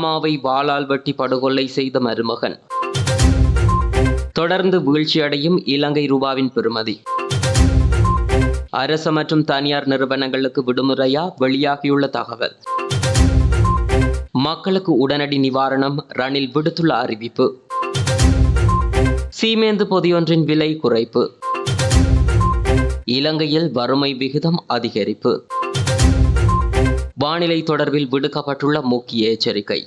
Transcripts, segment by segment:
மாமாவை வாளால் வெட்டி படுகொலை செய்த மருமகன். தொடர்ந்து வீழ்ச்சியடையும் இலங்கை ரூபாவின் பெறுமதி அரசு மற்றும் தனியார் நிறுவனங்களுக்கு விடுமுறையா வெளியாகியுள்ள தகவல். மக்களுக்கு உடனடி நிவாரணம் ரணில் விடுத்துள்ள அறிவிப்பு. சீமேந்து பொதியொன்றின் விலை குறைப்பு. இலங்கையில் வறுமை விகிதம் அதிகரிப்பு. வானிலை தொடர்பில் விடுக்கப்பட்டுள்ள முக்கிய எச்சரிக்கை.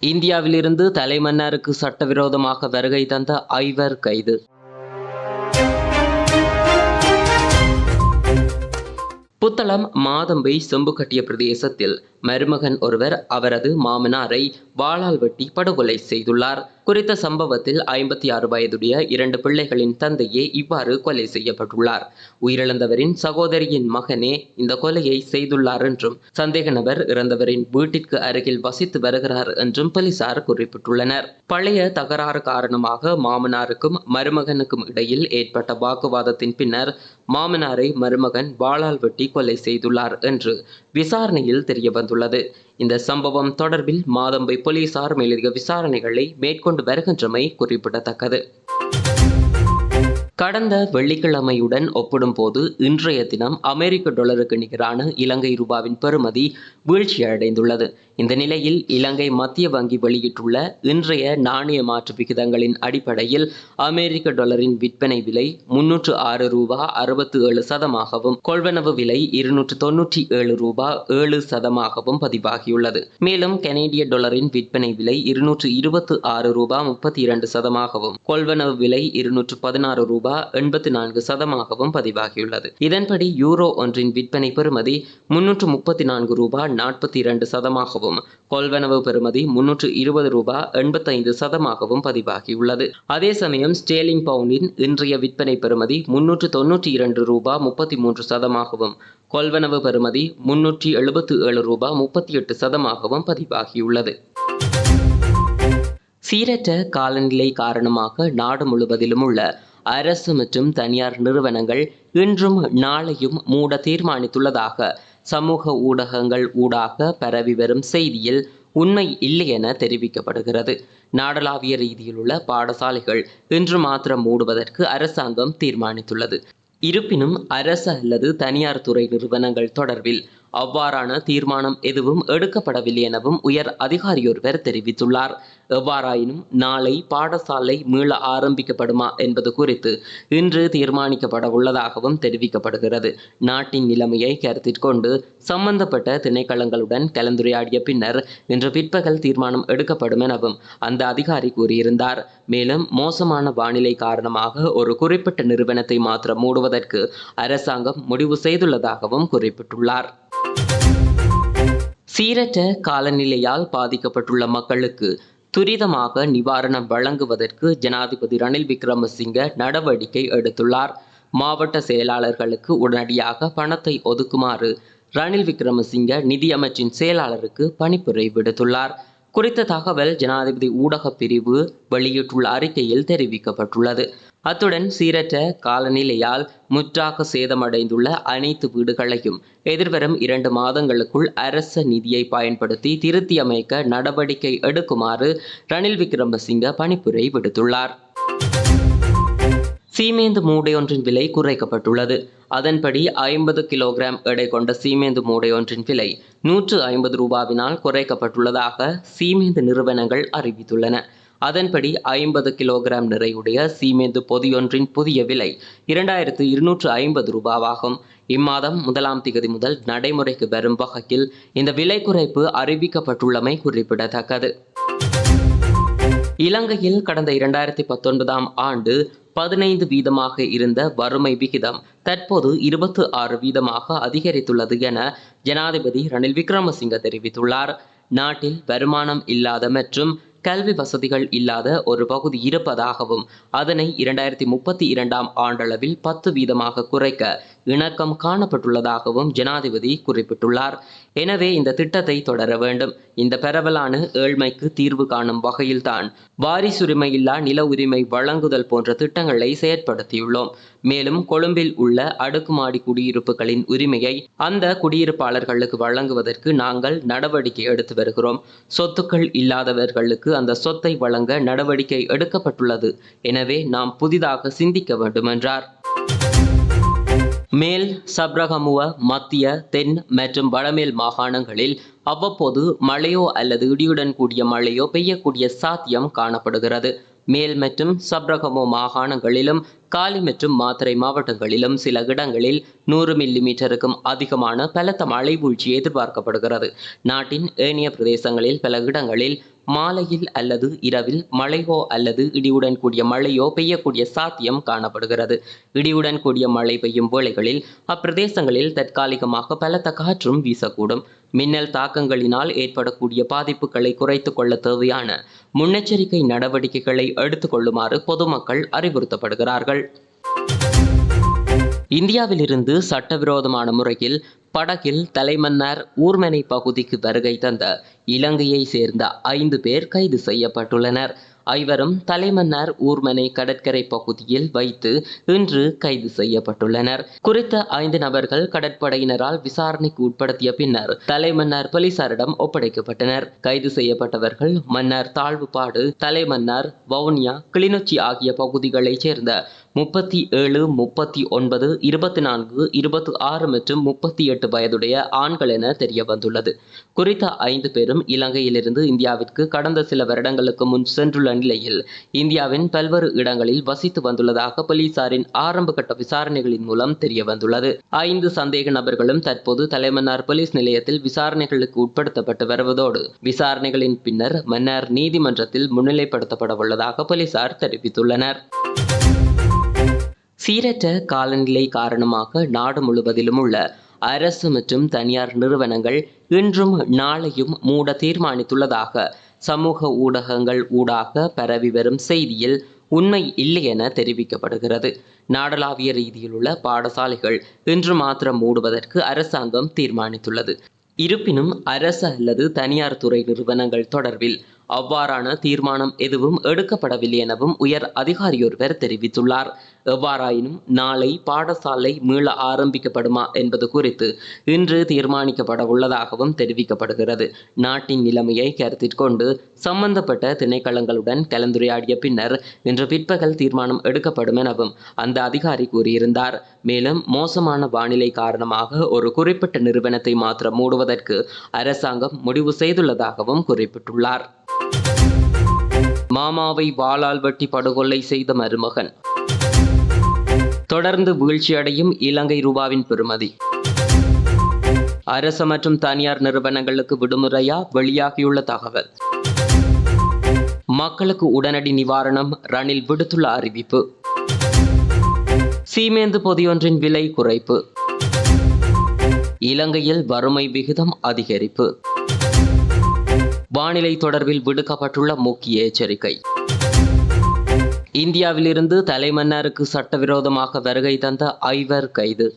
இந்தியாவிலிருந்து தலைமன்னாருக்கு சட்டவிரோதமாக வருகை தந்த ஐவர் கைது. புத்தளம் மாதம்பை செம்புக்கட்டிய பிரதேசத்தில் மருமகன் ஒருவர் அவரது மாமனாரை வாளால் வெட்டி படுகொலை செய்துள்ளார். குறித்த சம்பவத்தில் ஐம்பத்தி ஆறு வயதுடைய இரண்டு பிள்ளைகளின் தந்தையே இவ்வாறு கொலை செய்யப்பட்டுள்ளார். உயிரிழந்தவரின் சகோதரியின் மகனே இந்த கொலையை செய்துள்ளார் என்றும் சந்தேக நபர் இறந்தவரின் வீட்டிற்கு அருகில் வசித்து வருகிறார் என்றும் போலீசார் குறிப்பிட்டுள்ளனர். பழைய தகராறு காரணமாக மாமனாருக்கும் மருமகனுக்கும் இடையில் ஏற்பட்ட வாக்குவாதத்தின் பின்னர் மாமனாரை மருமகன் வாளால் வெட்டி கொலை செய்துள்ளார் என்று விசாரணையில் தெரிய வந்துள்ளது இந்த சம்பவம் தொடர்பில் மாதம்பை போலீசார் மேலதிக விசாரணைகளை மேற்கொண்டு வருகின்றமை குறிப்பிடத்தக்கது. கடந்த வெள்ளிக்கிழமையுடன் ஒப்பிடும்போது இன்றைய தினம் அமெரிக்க டாலருக்கு நிகரான இலங்கை ரூபாவின் பெறுமதி வீழ்ச்சியடைந்துள்ளது. இந்த நிலையில் இலங்கை மத்திய வங்கி வெளியிட்டுள்ள இன்றைய நாணய மாற்று விகிதங்களின் அடிப்படையில் அமெரிக்க டாலரின் விற்பனை விலை முன்னூற்று ஆறு ரூபா அறுபத்து ஏழு சதமாகவும் கொள்வனவு விலை இருநூற்று தொன்னூற்றி ஏழு ரூபா ஏழு சதமாகவும் பதிவாகியுள்ளது. மேலும் கனேடிய டாலரின் விற்பனை விலை இருநூற்று இருபத்து ஆறு ரூபா முப்பத்தி இரண்டு சதமாகவும் கொள்வனவு விலை இருநூற்று பதினாறு ரூபா எண்பத்தி நான்கு சதமாகவும் பதிவாகியுள்ளது. இதன்படி யூரோ ஒன்றின் விற்பனை பெறுமதி முன்னூற்று முப்பத்தி நான்கு ரூபா நாற்பத்தி இரண்டு சதமாகவும் கொள்வனவு பெறுமதி முன்னூற்று இருபது ரூபா எண்பத்தைந்து சதமாகவும் பதிவாகியுள்ளது. அதே சமயம் ஸ்டேலிங் பவுண்டின் இன்றைய விற்பனை பெறுமதி முன்னூற்று தொன்னூற்றி இரண்டு ரூபா முப்பத்தி மூன்று சதமாகவும் கொள்வனவு பெறுமதி முன்னூற்றி எழுபத்து ஏழு ரூபா முப்பத்தி எட்டு சதமாகவும் பதிவாகியுள்ளது. சீரற்ற காலநிலை காரணமாக நாடு முழுவதிலும் உள்ள அரசு மற்றும் தனியார் நிறுவனங்கள் இன்றும் நாளையும் மூட தீர்மானித்துள்ளதாக சமூக ஊடகங்கள் ஊடாக பரவி வரும் செய்தியில் உண்மை இல்லை என தெரிவிக்கப்படுகிறது. நாடளாவிய ரீதியில் உள்ள பாடசாலைகள் இன்று மாத்திரம் மூடுவதற்கு அரசாங்கம் தீர்மானித்துள்ளது. இருப்பினும் அரசு அல்லது தனியார் துறை நிறுவனங்கள் தொடர்பில் அவ்வாறான தீர்மானம் எதுவும் எடுக்கப்படவில்லை எனவும் உயர் அதிகாரியொருவர் தெரிவித்துள்ளார். எவ்வாறாயினும் நாளை பாடசாலை மீள ஆரம்பிக்கப்படுமா என்பது குறித்து இன்று தீர்மானிக்கப்பட உள்ளதாகவும் தெரிவிக்கப்படுகிறது. நாட்டின் நிலைமையை கருத்தில் கொண்டு சம்பந்தப்பட்ட திணைக்களங்களுடன் கலந்துரையாடிய பின்னர் இன்று பிற்பகல் தீர்மானம் எடுக்கப்படும் எனவும் அந்த அதிகாரி கூறியிருந்தார். மேலும் மோசமான வானிலை காரணமாக ஒரு குறிப்பிட்ட நிறுவனத்தை மாத்திரம் மூடுவதற்கு அரசாங்கம் முடிவு செய்துள்ளதாகவும் குறிப்பிட்டுள்ளார். சீரற்ற காலநிலையால் பாதிக்கப்பட்டுள்ள மக்களுக்கு துரிதமாக நிவாரணம் வழங்குவதற்கு ஜனாதிபதி ரணில் விக்ரமசிங்க நடவடிக்கை எடுத்துள்ளார். மாவட்ட செயலாளர்களுக்கு உடனடியாக பணத்தை ஒதுக்குமாறு ரணில் விக்ரமசிங்க நிதியமைச்சின் செயலாளருக்கு பணிப்புரை விடுத்துள்ளார். குறித்த தகவல் ஜனாதிபதி ஊடக பிரிவு வெளியிட்டுள்ள அறிக்கையில் தெரிவிக்கப்பட்டுள்ளது. அத்துடன் சீரற்ற காலநிலையால் முற்றாக சேதமடைந்துள்ள அனைத்து வீடுகளையும் எதிர்வரும் இரண்டு மாதங்களுக்குள் அரச நிதியை பயன்படுத்தி திருத்தியமைக்க நடவடிக்கை எடுக்குமாறு ரணில் விக்ரமசிங்க பணிப்புரை விடுத்துள்ளார். சீமேந்து மூடை ஒன்றின் விலை குறைக்கப்பட்டுள்ளது. அதன்படி ஐம்பது கிலோகிராம் எடை கொண்ட சீமேந்து மூடை ஒன்றின் விலை நூற்று ஐம்பது ரூபாவினால் குறைக்கப்பட்டுள்ளதாக சீமேந்து நிறுவனங்கள் அறிவித்துள்ளன. அதன்படி ஐம்பது கிலோகிராம் நிறையுடைய சீமேந்து பொதியொன்றின் புதிய விலை இரண்டாயிரத்து இருநூற்று ஐம்பது ரூபாவாகும். இம்மாதம் முதலாம் திகதி முதல் நடைமுறைக்கு வரும் வகையில் இந்த விலை குறைப்பு அறிவிக்கப்பட்டுள்ளமை குறிப்பிடத்தக்கது. இலங்கையில் கடந்த இரண்டாயிரத்தி பத்தொன்பதாம் ஆண்டு பதினைந்து வீதமாக இருந்த வறுமை விகிதம் தற்போது இருபத்து ஆறு வீதமாக அதிகரித்துள்ளது என ஜனாதிபதி ரணில் விக்ரமசிங்க தெரிவித்துள்ளார். நாட்டில் வருமானம் இல்லாத மற்றும் கல்வி வசதிகள் இல்லாத ஒரு பகுதி இருப்பதாகவும் அதனை இரண்டாயிரத்தி முப்பத்தி இரண்டாம் ஆண்டளவில் பத்து வீதமாக குறைக்க இணக்கம் காணப்பட்டுள்ளதாகவும் ஜனாதிபதி குறிப்பிட்டுள்ளார். எனவே இந்த திட்டத்தை தொடர வேண்டும். இந்த பரவலான ஏழ்மைக்கு தீர்வு காணும் வகையில்தான் வாரிசுரிமையில்லா நில உரிமை வழங்குதல் போன்ற திட்டங்களை செயற்படுத்தியுள்ளோம். மேலும் கொழும்பில் உள்ள அடுக்குமாடி குடியிருப்புகளின் உரிமையை அந்த குடியிருப்பாளர்களுக்கு வழங்குவதற்கு நாங்கள் நடவடிக்கை எடுத்து வருகிறோம். சொத்துக்கள் இல்லாதவர்களுக்கு அந்த சொத்தை வழங்க நடவடிக்கை எடுக்கப்பட்டுள்ளது. எனவே நாம் புதிதாக சிந்திக்க வேண்டும் என்றார் மேல் சப்ரகமுவ மத்திய தென் மற்றும் வடமேல் மாகாணங்களில் அவ்வப்போது மழையோ அல்லது இடியுடன் கூடிய மழையோ பெய்யக்கூடிய சாத்தியம் காணப்படுகிறது. மேல் மற்றும் சப்ரகமோ மாகாணங்களிலும் காலி மற்றும் மாத்திரை மாவட்டங்களிலும் சில இடங்களில் நூறு மில்லி மீட்டருக்கும் அதிகமான பலத்த மழை வீழ்ச்சி எதிர்பார்க்கப்படுகிறது. நாட்டின் ஏனைய பிரதேசங்களில் பல இடங்களில் மாலையில் அல்லது இரவில் மழையோ அல்லது இடியுடன் கூடிய மழையோ பெய்யக்கூடிய சாத்தியம் காணப்படுகிறது. இடியுடன் கூடிய மழை பெய்யும் வேளைகளில் அப்பிரதேசங்களில் தற்காலிகமாக பலத்த காற்றும் வீசக்கூடும். மின்னல் தாக்கங்களினால் ஏற்படக்கூடிய பாதிப்புகளை குறைத்துக் கொள்ள தேவையான முன்னெச்சரிக்கை நடவடிக்கைகளை எடுத்துக்கொள்ளுமாறு பொதுமக்கள் அறிவுறுத்தப்படுகிறார்கள். இந்தியாவிலிருந்து சட்டவிரோதமான முறையில் படகில் தலைமன்னார் ஊர்மனை பகுதிக்கு வருகை தந்த இலங்கையை சேர்ந்த ஐந்து பேர் கைது செய்யப்பட்டுள்ளனர். ஐவரும் தலைமன்னார் ஊர்மனை கடற்கரை பகுதியில் வைத்து இன்று கைது செய்யப்பட்டுள்ளனர். குறித்த ஐந்து நபர்கள் கடற்படையினரால் விசாரணைக்கு உட்படுத்திய பின்னர் தலைமன்னார் போலீசாரிடம் ஒப்படைக்கப்பட்டனர். கைது செய்யப்பட்டவர்கள் மன்னார் தாழ்வுபாடு தலைமன்னார் வவுனியா கிளிநொச்சி ஆகிய பகுதிகளைச் சேர்ந்த முப்பத்தி ஏழு முப்பத்தி ஒன்பது இருபத்தி நான்கு இருபத்தி ஆறு மற்றும் முப்பத்தி எட்டு வயதுடைய ஆண்கள் என தெரிய வந்துள்ளது குறித்த ஐந்து பேரும் இலங்கையிலிருந்து இந்தியாவிற்கு கடந்த சில வருடங்களுக்கு முன் சென்றுள்ள நிலையில் இந்தியாவின் பல்வேறு இடங்களில் வசித்து வந்துள்ளதாக போலீசாரின் ஆரம்ப கட்ட விசாரணைகளின் மூலம் தெரிய வந்துள்ளது ஐந்து சந்தேக நபர்களும் தற்போது தலைமன்னார் போலீஸ் நிலையத்தில் விசாரணைகளுக்கு உட்படுத்தப்பட்டு வருவதோடு விசாரணைகளின் பின்னர் மன்னார் நீதிமன்றத்தில் முன்னிலைப்படுத்தப்பட உள்ளதாக போலீசார் தெரிவித்துள்ளனர். சீரற்ற காலநிலை காரணமாக நாடு முழுவதிலும் உள்ள அரசு மற்றும் தனியார் நிறுவனங்கள் இன்றும் நாளையும் மூட தீர்மானித்துள்ளதாக சமூக ஊடகங்கள் ஊடாக பரவி வரும் செய்தியில் உண்மை இல்லை என தெரிவிக்கப்படுகிறது. நாடளாவிய ரீதியில் உள்ள பாடசாலைகள் இன்று மாத்திரம் மூடுவதற்கு அரசாங்கம் தீர்மானித்துள்ளது. இருப்பினும் அரசு அல்லது தனியார் துறை நிறுவனங்கள் தொடர்பில் அவ்வாறான தீர்மானம் எதுவும் எடுக்கப்படவில்லை எனவும் உயர் அதிகாரியொருவர் தெரிவித்துள்ளார். எவ்வாறாயினும் நாளை பாடசாலை மீள ஆரம்பிக்கப்படுமா என்பது குறித்து இன்று தீர்மானிக்கப்பட உள்ளதாகவும் தெரிவிக்கப்படுகிறது. நாட்டின் நிலைமையை கருத்தில் கொண்டு சம்பந்தப்பட்ட திணைக்களங்களுடன் கலந்துரையாடிய பின்னர் இன்று பிற்பகல் தீர்மானம் எடுக்கப்படும் எனவும் அந்த அதிகாரி கூறியிருந்தார். மேலும் மோசமான வானிலை காரணமாக ஒரு குறிப்பிட்ட நிறுவனத்தை மாத்திரம் மூடுவதற்கு அரசாங்கம் முடிவு செய்துள்ளதாகவும் குறிப்பிட்டுள்ளார். மாமாவை வாளால் வெட்டி படுகொலை செய்த மருமகன். தொடர்ந்து வீழ்ச்சியடையும் இலங்கை ரூபாவின் பெறுமதி அரசு மற்றும் தனியார் நிறுவனங்களுக்கு விடுமுறையா வெளியாகியுள்ள தகவல். மக்களுக்கு உடனடி நிவாரணம் ரணில் விடுத்துள்ள அறிவிப்பு. சீமேந்து பொதியொன்றின் விலை குறைப்பு. இலங்கையில் வறுமை விகிதம் அதிகரிப்பு. வானிலை தொடர்பில் விடுக்கப்பட்டுள்ள முக்கிய எச்சரிக்கை. இந்தியாவிலிருந்து தலைமன்னாருக்கு சட்டவிரோதமாக வருகை தந்த ஐவர் கைது.